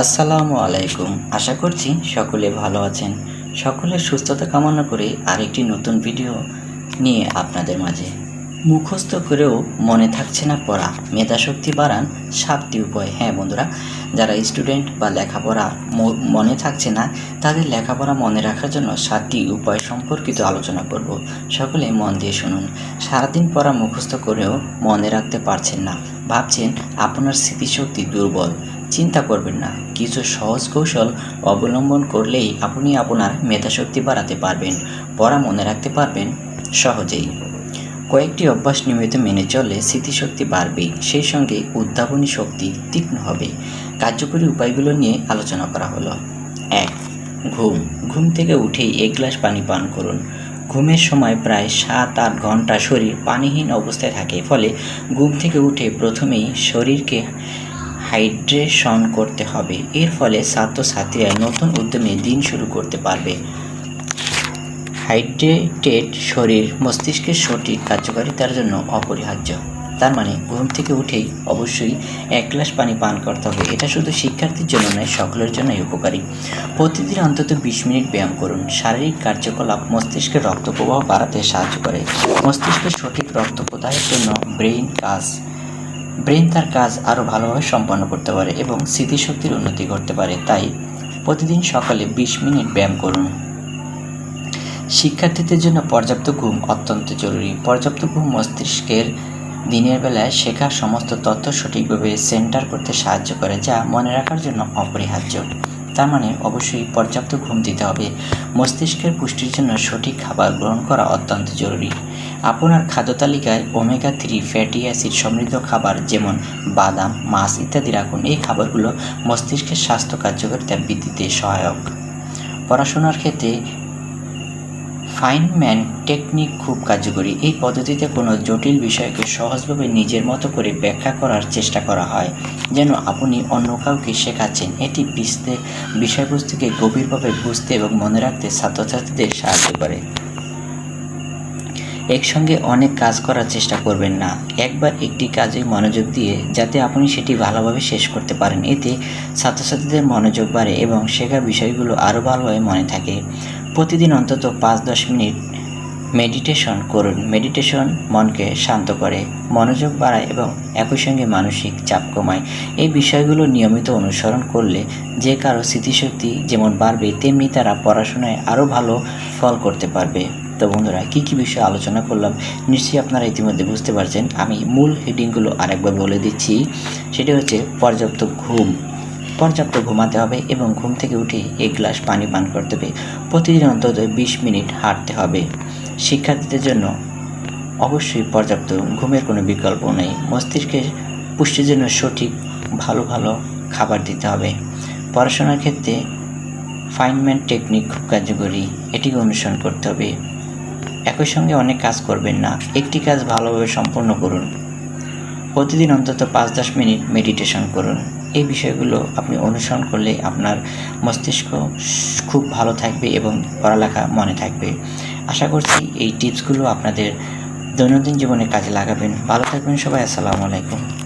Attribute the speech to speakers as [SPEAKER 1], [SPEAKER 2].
[SPEAKER 1] আসসালামু আলাইকুম। আশা করছি সকলে ভালো আছেন। সকলের সুস্থতা কামনা করে আরেকটি নতুন ভিডিও নিয়ে আপনাদের মাঝে। মুখস্থ করেও মনে থাকছে না পড়া। মেধাশক্তি বাড়ান সাতটি উপায়। হ্যাঁ বন্ধুরা, যারা স্টুডেন্ট বা লেখাপড়া মনে থাকছে না, তাদের লেখাপড়া মনে রাখার জন্য সাতটি উপায় সম্পর্কিত আলোচনা করব। সকলে মন দিয়ে শুনুন। সারাদিন পড়া মুখস্থ করেও মনে রাখতে পারছেন না। ভাবছেন আপনার স্মৃতিশক্তি দুর্বল। চিন্তা করবেন না। কিছু সহজ কৌশল অবলম্বন করলেই আপনি আপনার মেধাশক্তি বাড়াতে পারবেন, পড়া মনে রাখতে পারবেন সহজেই। কয়েকটি অভ্যাস নিয়মিত মেনে চললে স্মৃতিশক্তি বাড়বে, সেই সঙ্গে উদ্ভাবনী শক্তি তীক্ষ্ণ হবে। কার্যকরী উপায়গুলো নিয়ে আলোচনা করা হলো। এক, ঘুম। ঘুম থেকে উঠেই এক গ্লাস পানি পান করুন। ঘুমের সময় প্রায় সাত আট ঘণ্টা শরীর পানিহীন অবস্থায় থাকে, ফলে ঘুম থেকে উঠে প্রথমেই শরীরকে হাইড্রেশন করতে হবে। এর ফলে ছাত্রছাত্রীরা নতুন উদ্যমে দিন শুরু করতে পারবে। হাইড্রেটেড শরীর মস্তিষ্কের সঠিক কার্যকারিতার জন্য অপরিহার্য। তার মানে ঘুম থেকে উঠেই অবশ্যই এক গ্লাস পানি পান করতে হবে। এটা শুধু শিক্ষার্থীর জন্য নয়, সকলের জন্যই উপকারী। প্রতিদিন অন্তত বিশ মিনিট ব্যায়াম করুন। শারীরিক কার্যকলাপ মস্তিষ্কের রক্ত প্রবাহ বাড়াতে সাহায্য করে। মস্তিষ্কের সঠিক রক্ত প্রদাহের জন্য ব্রেইন কাজ। ব্রেন তার কাজ আরও ভালোভাবে সম্পন্ন করতে পারে এবং স্মৃতিশক্তির উন্নতি করতে পারে। তাই প্রতিদিন সকালে বিশ মিনিট ব্যায়াম করুন। শিক্ষার্থীদের জন্য পর্যাপ্ত ঘুম অত্যন্ত জরুরি। পর্যাপ্ত ঘুম মস্তিষ্কের দিনের বেলায় শেখার সমস্ত তথ্য সঠিকভাবে সেন্টার করতে সাহায্য করে, যা মনে রাখার জন্য অপরিহার্য। তার মানে অবশ্যই পর্যাপ্ত ঘুম দিতে হবে। মস্তিষ্কের পুষ্টির জন্য সঠিক খাবার গ্রহণ করা অত্যন্ত জরুরি। আপনার খাদ্য তালিকায় ওমেগা থ্রি ফ্যাটি অ্যাসিড সমৃদ্ধ খাবার যেমন বাদাম, মাছ ইত্যাদি রাখুন। এই খাবারগুলো মস্তিষ্কের স্বাস্থ্য কার্যকারিতা বৃদ্ধিতে সহায়ক। পড়াশোনার ক্ষেত্রে ফাইনম্যান টেকনিক খুব কার্যকরী। এই পদ্ধতিতে কোনো জটিল বিষয়কে সহজভাবে নিজের মতো করে ব্যাখ্যা করার চেষ্টা করা হয়, যেন আপনি অন্য কাউকে শেখাচ্ছেন। এটি বিষয়বস্তুকে গভীরভাবে বুঝতে এবং মনে রাখতে ছাত্রছাত্রীদের সাহায্য করে। একসঙ্গে অনেক কাজ করার চেষ্টা করবেন না। একবার একটি কাজে মনোযোগ দিয়ে যাতে আপনি সেটি ভালোভাবে শেষ করতে পারেন। এতে ছাত্রছাত্রীদের মনোযোগ বাড়ে এবং শেখার বিষয়গুলো আরও ভালোভাবে মনে থাকে। প্রতিদিন অন্তত পাঁচ দশ মিনিট মেডিটেশন করুন। মেডিটেশন মনকে শান্ত করে, মনোযোগ বাড়ায় এবং একই সঙ্গে মানসিক চাপ কমায়। এই বিষয়গুলো নিয়মিত অনুসরণ করলে যে কারও স্মৃতিশক্তি যেমন বাড়বে, তেমনি তারা পড়াশোনায় আরও ভালো ফল করতে পারবে। তো বন্ধুরা, কী কী বিষয়ে আলোচনা করলাম নিশ্চয়ই আপনারা ইতিমধ্যে বুঝতে পারছেন। আমি মূল হেডিংগুলো আরেকবার বলে দিচ্ছি। সেটি হচ্ছে, পর্যাপ্ত ঘুম। পর্যাপ্ত ঘুমাতে হবে এবং ঘুম থেকে উঠে এক গ্লাস পানি পান করতে হবে। প্রতিদিন অন্তত বিশ মিনিট হাঁটতে হবে। শিক্ষার্থীদের জন্য অবশ্যই পর্যাপ্ত ঘুমের কোনো বিকল্প নেই। মস্তিষ্কের পুষ্টির জন্য সঠিক, ভালো ভালো খাবার দিতে হবে। পড়াশোনার ক্ষেত্রে ফাইনম্যান টেকনিক খুব কার্যকরী। এটিকে অনুসরণ করতে হবে। একই সঙ্গে অনেক কাজ করবেন না। একটি কাজ ভালোভাবে সম্পন্ন করুন। প্রতিদিন অন্তত পাঁচ দশ মিনিট মেডিটেশন করুন। এই বিষয়গুলো আপনি অনুসরণ করলে আপনার মস্তিষ্ক খুব ভালো থাকবে এবং পড়ালেখা মনে থাকবে। আশা করছি এই টিপসগুলো আপনাদের দৈনন্দিন জীবনে কাজে লাগাবেন। ভালো থাকবেন সবাই, আসসালামু আলাইকুম।